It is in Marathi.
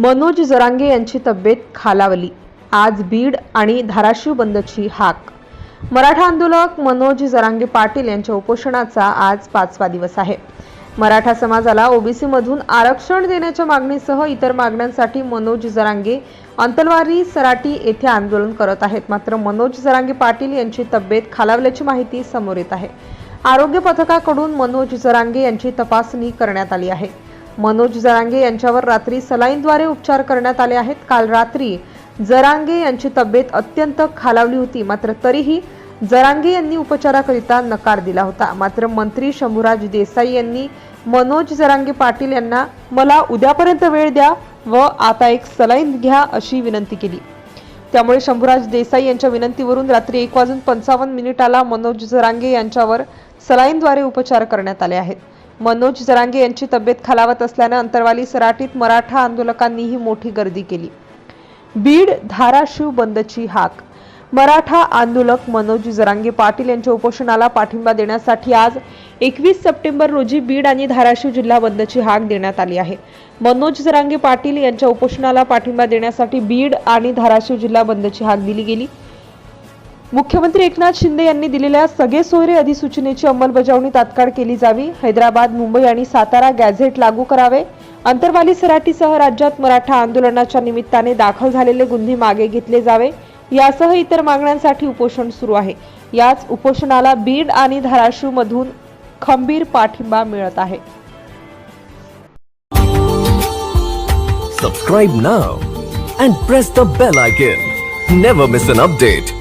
मनोज जरांगे यांची तब्येत खालावली. आज बीड आणि धाराशिव बंदची हाक. मराठा आंदोलक मनोज जरांगे पाटील यांच्या उपोषणाचा आज पाचवा दिवस आहे. मराठा समाजाला ओबीसीमधून आरक्षण देण्याच्या मागणीसह इतर मागण्यांसाठी मनोज जरांगे अंतलवारी सराटी येथे आंदोलन करत आहेत. मात्र मनोज जरांगे पाटील यांची तब्येत खालावल्याची माहिती समोर येत आहे. आरोग्य पथकाकडून मनोज जरांगे यांची तपासणी करण्यात आली आहे. मनोज जरांगे यांच्यावर रात्री सलाईनद्वारे उपचार करण्यात आले आहेत. काल रात्री जरांगे यांची तब्येत अत्यंत खालावली होती मात्र तरीही जरांगे यांनी उपचाराकरिता नकार दिला होता. मात्र मंत्री शंभूराज देसाई यांनी मनोज जरांगे पाटील यांना मला उद्यापर्यंत वेळ द्या व आता एक सलाईन घ्या अशी विनंती केली. त्यामुळे शंभूराज देसाई यांच्या विनंतीवरून रात्री एक वाजून पंचावन्न मिनिटाला मनोज जरांगे यांच्यावर सलाईनद्वारे उपचार करण्यात आले आहेत. मनोज जरांगे यांची तब्येत खालावत असल्यानं अंतरवाली सराटीत मराठा आंदोलकांनीही मोठी गर्दी केली. बीड धाराशिव बंदची हाक. मराठा आंदोलक मनोज जरांगे पाटील यांच्या उपोषणाला पाठिंबा देण्यासाठी आज एकवीस सप्टेंबर रोजी बीड आणि धाराशिव जिल्हा बंदची हाक देण्यात आली आहे. मनोज जरांगे पाटील यांच्या उपोषणाला पाठिंबा देण्यासाठी बीड आणि धाराशिव जिल्हा बंदची हाक दिली गेली. मुख्यमंत्री एकनाथ शिंदे यांनी दिलेल्या सगळे सोयरे अधिसूचनेची अंमलबजावणी तात्काळ केली जावी. हैदराबाद मुंबई आणि सातारा गॅझेट लागू करावे. अंतरवाली सराटीसह राज्यात मराठा आंदोलनाच्या निमित्ताने दाखल झालेले गुन्हे मागे घेतले जावे. यासह इतर मागण्यांसाठी उपोषण सुरू आहे. याच उपोषणाला बीड आणि धाराशिव मधून खंबीर पाठिंबा मिळत आहे. Subscribe now and press the bell icon never miss an update